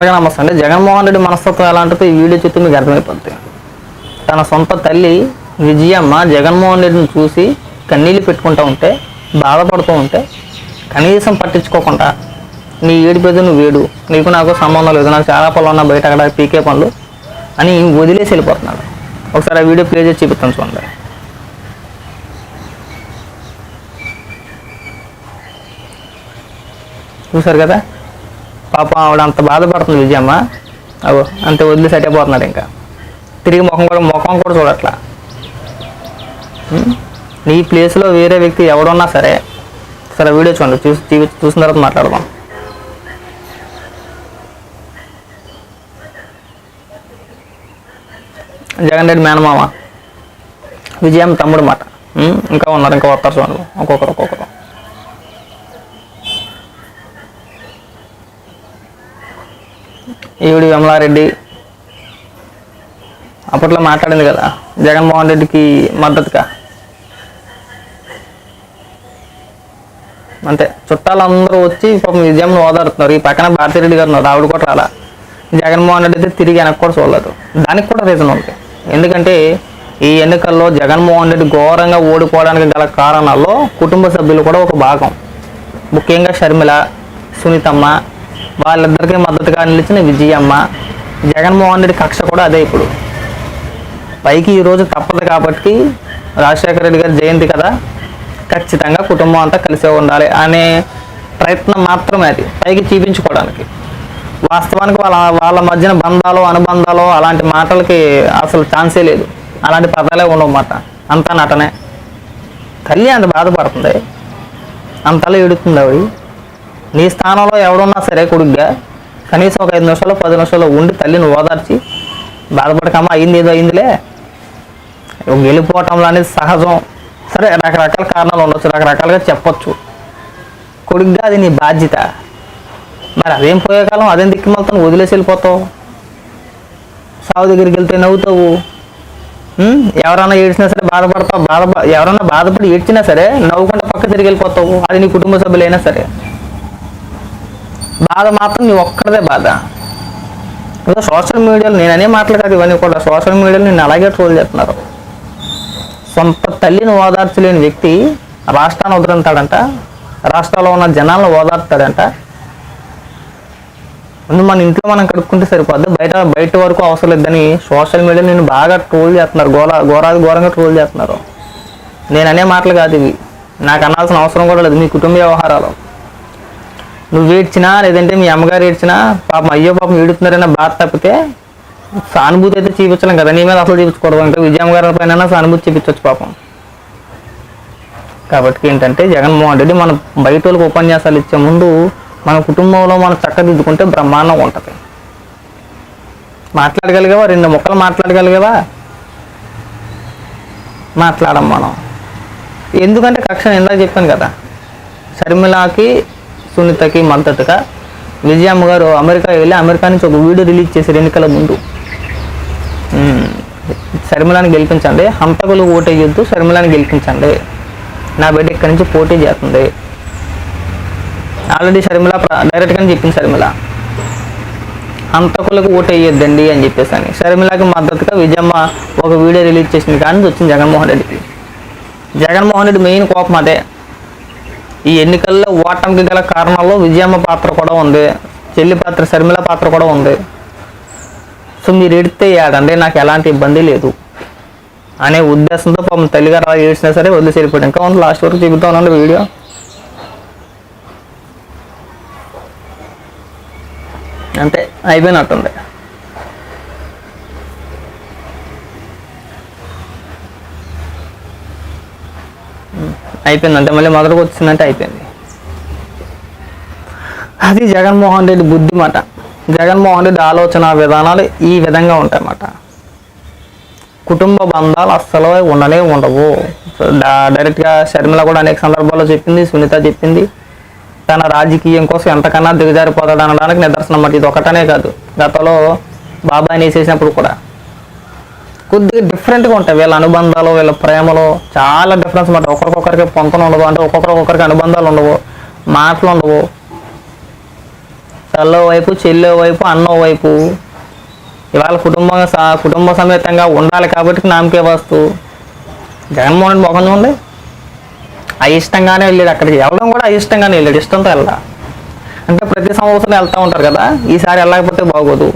నమస్తే అండి జగన్మోహన్ రెడ్డి మనస్తత్వం ఎలాంటిదో ఈ వీడియో చూస్తే మీకు అర్థమైపోద్ది. తన సొంత తల్లి విజయమ్మ జగన్మోహన్ రెడ్డిని చూసి కన్నీళ్ళు పెట్టుకుంటూ ఉంటే బాధపడుతూ ఉంటే కనీసం పట్టించుకోకుండా నీ ఏడు పెద్ద నువ్వు వేడు నీకు నాకు సంబంధం లేదు. నాకు చాలా పనులు ఉన్నా బయట అక్కడ పీకే పనులు అని వదిలేసి వెళ్ళిపోతున్నాడు. ఒకసారి ఆ వీడియో ప్లే చేసి చూపిస్తాను చూడండి. చూసారు కదా? పాపం ఆవిడ అంత బాధపడుతుంది విజయమ్మ. అగో అంతే వదిలి సెట్ అయిపోతున్నాడు ఇంకా. తిరిగి ముఖం కూడా ముఖం కూడా చూడట్లా. నీ ప్లేస్లో వేరే వ్యక్తి ఎవడున్నా సరే సరే వీడియో చూడండి చూసి టీవీ చూసిన తర్వాత మాట్లాడదాం. జగన్ రెడ్డి మేనమామ. విజయం తమ్ముడు మాట. ఇంకా ఉన్నారు ఇంకా వస్తారు చూడండి. ఒక్కొక్కరు ఒక్కొక్కరు. ఈవిడి విమలారెడ్డి అప్పట్లో మాట్లాడింది కదా జగన్మోహన్ రెడ్డికి మద్దతుగా. అంతే చుట్టాలందరూ వచ్చి పాపం విజయంను ఓదారుతున్నారు ఈ పక్కన భారతిరెడ్డి గారు ఉన్నారు ఆవిడ కూడా రాలా. జగన్మోహన్ రెడ్డి అయితే తిరిగి వెనక్కి కూడా చూడలేదు. దానికి కూడా రీజన్ ఉంది. ఎందుకంటే ఈ ఎన్నికల్లో జగన్మోహన్ రెడ్డి ఘోరంగా ఓడిపోవడానికి గల కారణాల్లో కుటుంబ సభ్యులు కూడా ఒక భాగం. ముఖ్యంగా షర్మిల సునీతమ్మ వాళ్ళిద్దరికీ మద్దతుగా నిలిచిన విజయమ్మ జగన్మోహన్ రెడ్డి కక్ష కూడా అదే ఇప్పుడు. పైకి ఈరోజు తప్పదు కాబట్టి రాజశేఖర రెడ్డి గారి జయంతి కదా ఖచ్చితంగా కుటుంబం అంతా కలిసే ఉండాలి అనే ప్రయత్నం మాత్రమే అది పైకి చూపించుకోవడానికి. వాస్తవానికి వాళ్ళ వాళ్ళ మధ్యన బంధాలు అనుబంధాలు అలాంటి మాటలకి అసలు ఛాన్సే లేదు. అలాంటి పదాలే ఉండవు మాట అంతా నటనే. తల్లి అంత బాధపడుతుంది. అంతలా ఏడుతుంది ఆవిడ. నీ స్థానంలో ఎవడున్నా సరే కొడుగ్గా కనీసం ఒక ఐదు నిమిషాలు పది నిమిషాలు ఉండి తల్లిని ఓదార్చి బాధపడకమ్మా అయింది ఏదో అయిందిలే. వెళ్ళిపోవటంలో అనేది సహజం. సరే రకరకాల కారణాలు ఉండొచ్చు రకరకాలుగా చెప్పొచ్చు. కొడుగ్గా అది నీ బాధ్యత. మరి అదేం పోయే కాలం అదేం దిక్కుమలతో వదిలేసి వెళ్ళిపోతావు? సావు దగ్గరికి వెళ్తే నవ్వుతావు? ఎవరైనా ఏడ్చినా సరే బాధపడతావు బాధ ఎవరైనా బాధపడి ఏడ్చినా సరే నవ్వుకుంటే పక్క తిరిగి వెళ్ళిపోతావు. అది నీ కుటుంబ సభ్యులైనా సరే. బాధ మాత్రం నీ ఒక్కడదే బాధ. ఏదో సోషల్ మీడియాలో నేను అనే మాటలు కాదు ఇవన్నీ కూడా సోషల్ మీడియాలో నేను అలాగే ట్రోల్ చేస్తున్నారు. సొంత తల్లిని ఓదార్చలేని వ్యక్తి రాష్ట్రాన్ని వదులుతాడంట రాష్ట్రాల్లో ఉన్న జనాలను ఓదార్తాడంట ముందు మన ఇంట్లో మనం కడుక్కుంటే సరిపోద్ది బయట బయట వరకు అవసరం లేదని సోషల్ మీడియా నేను బాగా ట్రోల్ చేస్తున్నారు ఘోర ఘోరాది ఘోరంగా ట్రోల్ చేస్తున్నారు. నేను అనే మాటలు కాదు ఇవి. నాకు అనాల్సిన అవసరం కూడా లేదు మీ కుటుంబ వ్యవహారాలు. నువ్వు ఏడ్చినా లేదంటే మీ అమ్మగారు ఏడ్చినా పాపం అయ్యో పాపం ఏడుతున్నారన్న బాధ తప్పితే సానుభూతి అయితే చూపించలేం కదా. నీ మీద అసలు చూపించకూడదు అంటే విజయం గారి పైన సానుభూతి చూపించవచ్చు పాపం. కాబట్టి ఏంటంటే జగన్మోహన్ రెడ్డి మన బయట వాళ్ళకి ఉపన్యాసాలు ఇచ్చే ముందు మన కుటుంబంలో మనం చక్కదిద్దుకుంటే బ్రహ్మాండంగా ఉంటుంది. మాట్లాడగలిగావా? రెండు ముక్కలు మాట్లాడగలిగావా? మాట్లాడం మనం. ఎందుకంటే కక్ష ఇందాక చెప్పాను కదా షర్మిలాకి సునీతకి మద్దతుగా విజయమ్మ గారు అమెరికా వెళ్ళి అమెరికా నుంచి ఒక వీడియో రిలీజ్ చేశారు ఎన్నికల ముందు. శర్మిలాని షర్మిలాని గెలిపించండి. హంతకులు ఓటేయొద్దు శర్మిలాని గెలిపించండి. నా బిడ్డ ఇక్కడి నుంచి పోటీ చేస్తుంది. ఆల్రెడీ షర్మిల డైరెక్ట్గానే చెప్పింది షర్మిల. హంతకులకు ఓటు వేయొద్దండి అని చెప్పేసి అని. షర్మిలకి మద్దతుగా విజయమ్మ ఒక వీడియో రిలీజ్ చేసింది. కానీ వచ్చింది జగన్మోహన్ రెడ్డికి. జగన్మోహన్ రెడ్డి మెయిన్ కోపం అదే. ఈ ఎన్నికల్లో ఓటమికి గల కారణాల్లో విజయమ్మ పాత్ర కూడా ఉంది. చెల్లి పాత్ర శర్మిల పాత్ర కూడా ఉంది. సో మీరు ఎడితే ఏడండి నాకు ఎలాంటి ఇబ్బంది లేదు. అనే ఉద్దేశంతో పాపం తల్లిగారు అలా ఏడ్చినా సరే వదిలేసి వెళ్ళిపోయాడు ఇంకా ఉంది లాస్ట్ వరకు చెబుతా ఉన్నాను వీడియో. అంతే అయిపోయినట్టుంది. అయిపోయింది అంటే మళ్ళీ మొదలకు వచ్చిందంటే అయిపోయింది. అది జగన్మోహన్ రెడ్డి బుద్ధి మాట జగన్మోహన్ రెడ్డి ఆలోచన విధానాలు ఈ విధంగా ఉంటాయన్నమాట. కుటుంబ బంధాలు అస్సలు ఉండనే ఉండవు. డైరెక్ట్గా షర్మిల కూడా అనేక సందర్భాల్లో చెప్పింది సునీత చెప్పింది. తన రాజకీయం కోసం ఎంతకన్నా దిగజారిపోతాడు అనడానికి నిదర్శనం అన్నమాట ఇది ఒకటనే కాదు. గతంలో బాబాయ్ వేసేసినప్పుడు కూడా. కొద్దిగా డిఫరెంట్గా ఉంటాయి. వీళ్ళ అనుబంధాలు వీళ్ళ ప్రేమలు చాలా డిఫరెన్స్ మాట. ఒకరికొకరికి పొంతన ఉండదు అంటే ఒక్కొక్కరికొకరికి అనుబంధాలు ఉండవు. మాటలు ఉండవు. తల్లో వైపు చెల్లో వైపు అన్నో వైపు. ఇవాళ కుటుంబం కుటుంబ సమేతంగా ఉండాలి కాబట్టి నామకే వస్తు జగన్మోహన్ రెడ్డి మొఖం చూడండి. అయిష్టంగానే వెళ్ళాడు అక్కడికి. వెళ్ళడం కూడా అయిష్టంగానే వెళ్ళాడు. ఇష్టంతో వెళ్ళా అంటే ప్రతి సంవత్సరం వెళ్తూ ఉంటారు కదా. ఈసారి వెళ్ళకపోతే బాగోదు.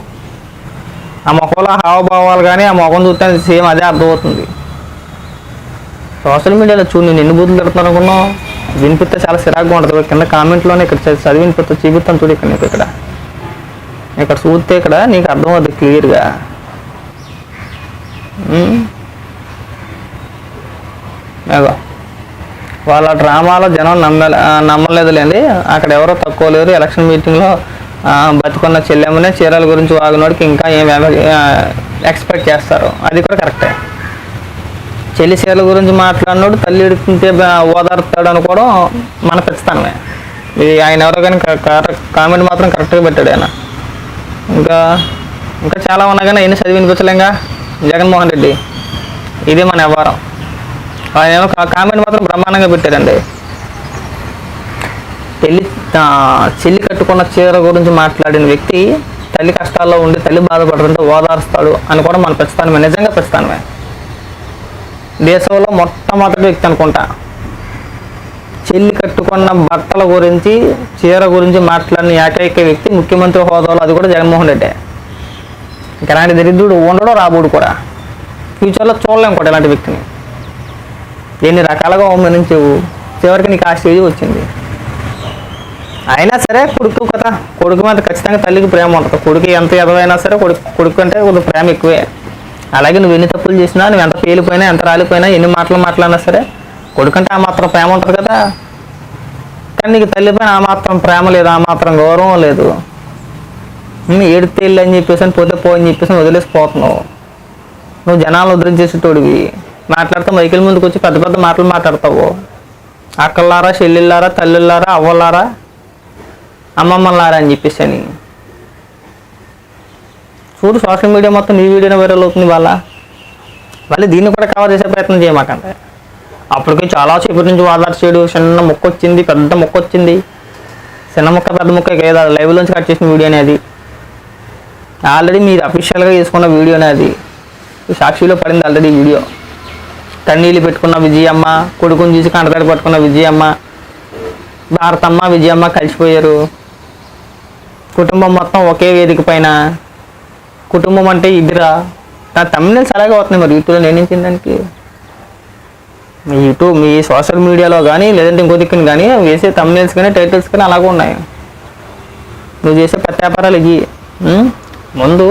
ఆ మొక్కలో హావభావాలు కానీ ఆ ముఖం చూస్తే సేమ్ అదే అర్థమవుతుంది. సోషల్ మీడియాలో చూడు నేను ఎన్ని బూతులు తిడుతున్నాను అనుకున్నావు? వినిపిస్తే చాలా సిరాగ్గా ఉంటుంది. కింద కామెంట్లోనే ఇక్కడ చదివి- వినిపిస్తే చూపిస్తాను చూడు ఇక్కడ నీకు ఇక్కడ. ఇక్కడ చూస్తే ఇక్కడ నీకు అర్థమవుతుంది క్లియర్గా. ఏగో వాళ్ళ డ్రామాలో జనం నమ్మ నమ్మలేదులేండి. అక్కడ ఎవరో తక్కువ లేరు. ఎలక్షన్ మీటింగ్లో బతుకున్న చెల్లెమ్మనే చీరల గురించి వాగినోడికి ఇంకా ఏం ఎక్స్పెక్ట్ చేస్తారు. అది కూడా కరెక్టే చెల్లి చీరల గురించి మాట్లాడినోడు తల్లి ఎడుతుంటే ఓదార్తాడు అనుకోవడం మన పెంచుతానమే ఇది ఆయన ఎవరో కానీ కామెంట్ మాత్రం కరెక్ట్గా పెట్టాడు ఆయన. ఇంకా ఇంకా చాలా ఉన్నా కానీ ఎన్ని చదివి వినిపించలేంగా? జగన్మోహన్ రెడ్డి. ఇది మన వ్యవహారం. ఆయన కామెంట్ మాత్రం బ్రహ్మాండంగా పెట్టారండి పెళ్ళి చెల్లి కట్టుకున్న చీర గురించి మాట్లాడిన వ్యక్తి తల్లి కష్టాల్లో ఉండి తల్లి బాధపడుతుంటే ఓదారుస్తాడు అని కూడా మనం ప్రస్థానమే నిజంగా ప్రస్థానమే దేశంలో మొట్టమొదటి వ్యక్తి అనుకుంటా. చెల్లి కట్టుకున్న బట్టల గురించి చీర గురించి మాట్లాడిన ఏకైక వ్యక్తి ముఖ్యమంత్రి హోదాలో అది కూడా జగన్మోహన్ రెడ్డి. ఇలాంటి దరిద్రుడు ఉండడు రాబోడు కూడా. ఫ్యూచర్లో చూడలేం కూడా ఇలాంటి వ్యక్తిని. ఎన్ని రకాలుగా అవమానించావు? చివరికి నీకు ఆ స్టేజ్ వచ్చింది. అయినా సరే కొడుకు కదా. కొడుకు మీద ఖచ్చితంగా తల్లికి ప్రేమ ఉంటుంది. కొడుకు ఎంత ఎదవైనా సరే కొడుకు కొడుకు అంటే కొద్దిగా ప్రేమ ఎక్కువే. అలాగే నువ్వు ఎన్ని తప్పులు చేసినా నువ్వు ఎంత పేలిపోయినా ఎంత రాలిపోయినా ఎన్ని మాటలు మాట్లాడినా సరే కొడుకు అంటే ఆ మాత్రం ప్రేమ ఉంటుంది కదా. కానీ నీకు తల్లిపైన ఆ మాత్రం ప్రేమ లేదు ఆ మాత్రం గౌరవం లేదు. ఉమ్, ఏడితే ఇల్లు అని చెప్పేసి అని పోతే పో అని చెప్పేసి వదిలేసి వదిలేసిపోతున్నావు నువ్వు జనాలను ఉద్ధరించేసేటోడివి. మాట్లాడితే మైకిల్ ముందుకు వచ్చి పెద్ద పెద్ద మాటలు మాట్లాడతావు. అక్కలారా చెల్లెళ్ళారా తల్లిళ్ళారా అవ్వలారా అమ్మమ్మలారా అని చెప్పేసి అని. చూడు సోషల్ మీడియా మొత్తం నీ వీడియోనే వైరల్ అవుతుంది వాళ్ళ మళ్ళీ దీన్ని కూడా కవర్ చేసే ప్రయత్నం చేయమాకంటే అప్పటికి చాలా సేపటి నుంచి వాదాడు చేయడు. చిన్న మొక్క వచ్చింది పెద్ద మొక్క వచ్చింది. చిన్న మొక్క పెద్ద మొక్క ఏదో లైవ్లోంచి కట్ చేసిన వీడియోనే అది. ఆల్రెడీ మీరు అఫీషియల్గా చేసుకున్న వీడియోనే అది. సాక్షిలో పడింది ఆల్రెడీ వీడియో. కన్నీళ్ళు పెట్టుకున్న విజయమ్మ కొడుకుని చూసి కంటతడి పట్టుకున్న విజయమ్మ భారతమ్మ విజయమ్మ కలిసిపోయారు. కుటుంబం మొత్తం ఒకే వేదిక పైన కుటుంబం అంటే ఇదిరా నా తమిళస్ అలాగే అవుతున్నాయి మరి. యూట్యూబ్లో నిర్ణయించిన దానికి? మీ యూట్యూబ్ మీ సోషల్ మీడియాలో కానీ లేదంటే ఇంకో దిక్కుని కానీ వేసే తమిళస్ కానీ టైటిల్స్ కానీ అలాగే ఉన్నాయి. నువ్వు చేసే ప్రత్యాపారాలు ఇవి. ముందు